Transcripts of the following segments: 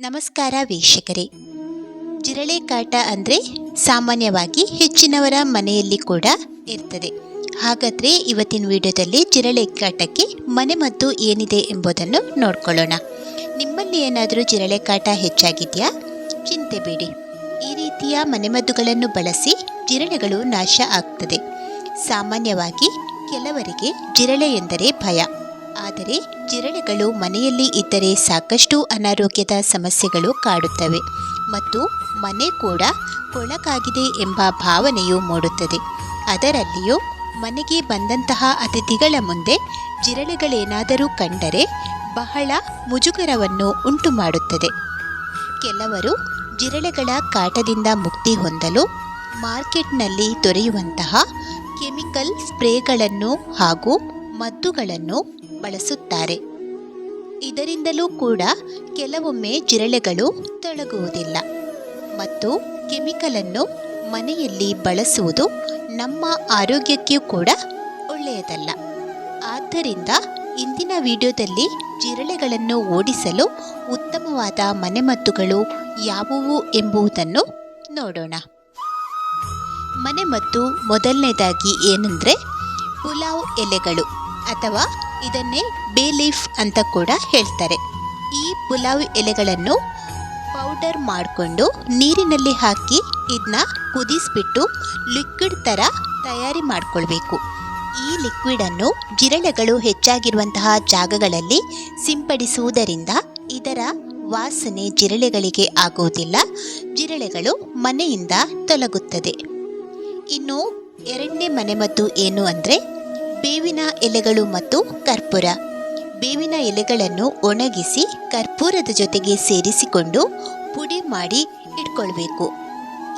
ನಮಸ್ಕಾರ ವೀಕ್ಷಕರೇ. ಜಿರಳೆ ಕಾಟ ಅಂದರೆ ಸಾಮಾನ್ಯವಾಗಿ ಹೆಚ್ಚಿನವರ ಮನೆಯಲ್ಲಿ ಕೂಡ ಇರ್ತದೆ. ಹಾಗಾದರೆ ಇವತ್ತಿನ ವಿಡಿಯೋದಲ್ಲಿ ಜಿರಳೆ ಕಾಟಕ್ಕೆ ಮನೆಮದ್ದು ಏನಿದೆ ಎಂಬುದನ್ನು ನೋಡ್ಕೊಳ್ಳೋಣ. ನಿಮ್ಮಲ್ಲಿ ಏನಾದರೂ ಜಿರಳೆ ಕಾಟ ಹೆಚ್ಚಾಗಿದೆಯಾ? ಚಿಂತೆ ಬೇಡಿ. ಈ ರೀತಿಯ ಮನೆಮದ್ದುಗಳನ್ನು ಬಳಸಿ ಜಿರಳೆಗಳು ನಾಶ ಆಗ್ತದೆ. ಸಾಮಾನ್ಯವಾಗಿ ಕೆಲವರಿಗೆ ಜಿರಳೆ ಎಂದರೆ ಭಯ. ಆದರೆ ಜಿರಳೆಗಳು ಮನೆಯಲ್ಲಿ ಇದ್ದರೆ ಸಾಕಷ್ಟು ಅನಾರೋಗ್ಯದ ಸಮಸ್ಯೆಗಳು ಕಾಡುತ್ತವೆ ಮತ್ತು ಮನೆ ಕೂಡ ಕೊಳಕಾಗಿದೆ ಎಂಬ ಭಾವನೆಯು ಮೂಡುತ್ತದೆ. ಅದರಲ್ಲಿಯೂ ಮನೆಗೆ ಬಂದಂತಹ ಅತಿಥಿಗಳ ಮುಂದೆ ಜಿರಳೆಗಳೇನಾದರೂ ಕಂಡರೆ ಬಹಳ ಮುಜುಗರವನ್ನು ಉಂಟು ಮಾಡುತ್ತದೆ ಕೆಲವರು ಜಿರಳೆಗಳ ಕಾಟದಿಂದ ಮುಕ್ತಿ ಹೊಂದಲು ಮಾರ್ಕೆಟ್ನಲ್ಲಿ ದೊರೆಯುವಂತಹ ಕೆಮಿಕಲ್ ಸ್ಪ್ರೇಗಳನ್ನು ಹಾಗೂ ಮದ್ದುಗಳನ್ನು ಬಳಸುತ್ತಾರೆ. ಇದರಿಂದಲೂ ಕೂಡ ಕೆಲವೊಮ್ಮೆ ಜಿರಳೆಗಳು ತೊಳಗುವುದಿಲ್ಲ. ಮತ್ತು ಕೆಮಿಕಲನ್ನು ಮನೆಯಲ್ಲಿ ಬಳಸುವುದು ನಮ್ಮ ಆರೋಗ್ಯಕ್ಕೂ ಕೂಡ ಒಳ್ಳೆಯದಲ್ಲ. ಆದ್ದರಿಂದ ಇಂದಿನ ವಿಡಿಯೋದಲ್ಲಿ ಜಿರಳೆಗಳನ್ನು ಓಡಿಸಲು ಉತ್ತಮವಾದ ಮನೆಮದ್ದುಗಳು ಯಾವುವು ಎಂಬುದನ್ನು ನೋಡೋಣ. ಮನೆಮದ್ದು ಮೊದಲನೇದಾಗಿ ಏನಂದರೆ, ಪುಲಾವ್ ಎಲೆಗಳು. ಅಥವಾ ಇದನ್ನೇ ಬೇ ಲೀಫ್ ಅಂತ ಕೂಡ ಹೇಳ್ತಾರೆ. ಈ ಪುಲಾವ್ ಎಲೆಗಳನ್ನು ಪೌಡರ್ ಮಾಡಿಕೊಂಡು ನೀರಿನಲ್ಲಿ ಹಾಕಿ ಇದನ್ನ ಕುದಿಸ್ಬಿಟ್ಟು ಲಿಕ್ವಿಡ್ ಥರ ತಯಾರಿ ಮಾಡಿಕೊಳ್ಬೇಕು. ಈ ಲಿಕ್ವಿಡನ್ನು ಜಿರಳೆಗಳು ಹೆಚ್ಚಾಗಿರುವಂತಹ ಜಾಗಗಳಲ್ಲಿ ಸಿಂಪಡಿಸುವುದರಿಂದ ಇದರ ವಾಸನೆ ಜಿರಳೆಗಳಿಗೆ ಆಗುವುದಿಲ್ಲ, ಜಿರಳೆಗಳು ಮನೆಯಿಂದ ತೊಲಗುತ್ತದೆ. ಇನ್ನು ಎರಡನೇ ಮನೆಮದ್ದು ಏನು ಅಂದರೆ ಬೇವಿನ ಎಲೆಗಳು ಮತ್ತು ಕರ್ಪೂರ. ಬೇವಿನ ಎಲೆಗಳನ್ನು ಒಣಗಿಸಿ ಕರ್ಪೂರದ ಜೊತೆಗೆ ಸೇರಿಸಿಕೊಂಡು ಪುಡಿ ಮಾಡಿ ಇಟ್ಕೊಳ್ಬೇಕು.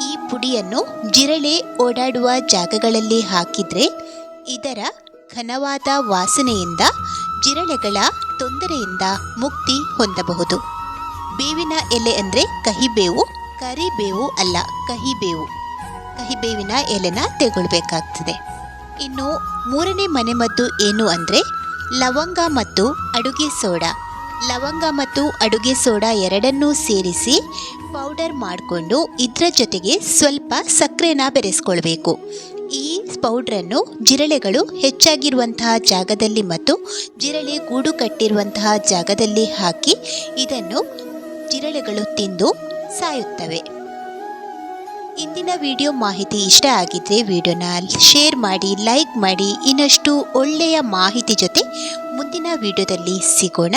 ಈ ಪುಡಿಯನ್ನು ಜಿರಳೆ ಓಡಾಡುವ ಜಾಗಗಳಲ್ಲಿ ಹಾಕಿದರೆ ಇದರ ಘನವಾದ ವಾಸನೆಯಿಂದ ಜಿರಳೆಗಳ ತೊಂದರೆಯಿಂದ ಮುಕ್ತಿ ಹೊಂದಬಹುದು. ಬೇವಿನ ಎಲೆ ಅಂದರೆ ಕಹಿಬೇವು, ಕರಿಬೇವು ಅಲ್ಲ ಕಹಿಬೇವು. ಕಹಿಬೇವಿನ ಎಲೆನ ತೆಗೊಳ್ಬೇಕಾಗ್ತದೆ. ಇನ್ನು ಮೂರನೇ ಮನೆಮದ್ದು ಏನು ಅಂದರೆ ಲವಂಗ ಮತ್ತು ಅಡುಗೆ ಸೋಡಾ. ಲವಂಗ ಮತ್ತು ಅಡುಗೆ ಸೋಡಾ ಎರಡನ್ನೂ ಸೇರಿಸಿ ಪೌಡರ್ ಮಾಡಿಕೊಂಡು ಇದರ ಜೊತೆಗೆ ಸ್ವಲ್ಪ ಸಕ್ಕರೆನ ಬೆರೆಸ್ಕೊಳ್ಬೇಕು. ಈ ಪೌಡ್ರನ್ನು ಜಿರಳೆಗಳು ಹೆಚ್ಚಾಗಿರುವಂತಹ ಜಾಗದಲ್ಲಿ ಮತ್ತು ಜಿರಳೆ ಗೂಡು ಕಟ್ಟಿರುವಂತಹ ಜಾಗದಲ್ಲಿ ಹಾಕಿ ಇದನ್ನು ಜಿರಳೆಗಳು ತಿಂದು ಸಾಯುತ್ತವೆ. ಇಂದಿನ ವಿಡಿಯೋ ಮಾಹಿತಿ ಇಷ್ಟ ಆಗಿದ್ರೆ ವಿಡಿಯೋನ ಶೇರ್ ಮಾಡಿ, ಲೈಕ್ ಮಾಡಿ, ಇನ್ನಷ್ಟು ಒಳ್ಳೆಯ ಮಾಹಿತಿ ಜೊತೆ ಮುಂದಿನ ವಿಡಿಯೋದಲ್ಲಿ ಸಿಗೋಣ.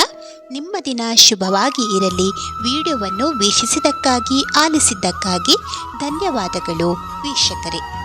ನಿಮ್ಮ ದಿನ ಶುಭವಾಗಿ ಇರಲಿ. ವಿಡಿಯೋವನ್ನು ವೀಕ್ಷಿಸಿದ್ದಕ್ಕಾಗಿ, ಆಲಿಸಿದ್ದಕ್ಕಾಗಿ ಧನ್ಯವಾದಗಳು. ವೀಕ್ಷಕರೇ.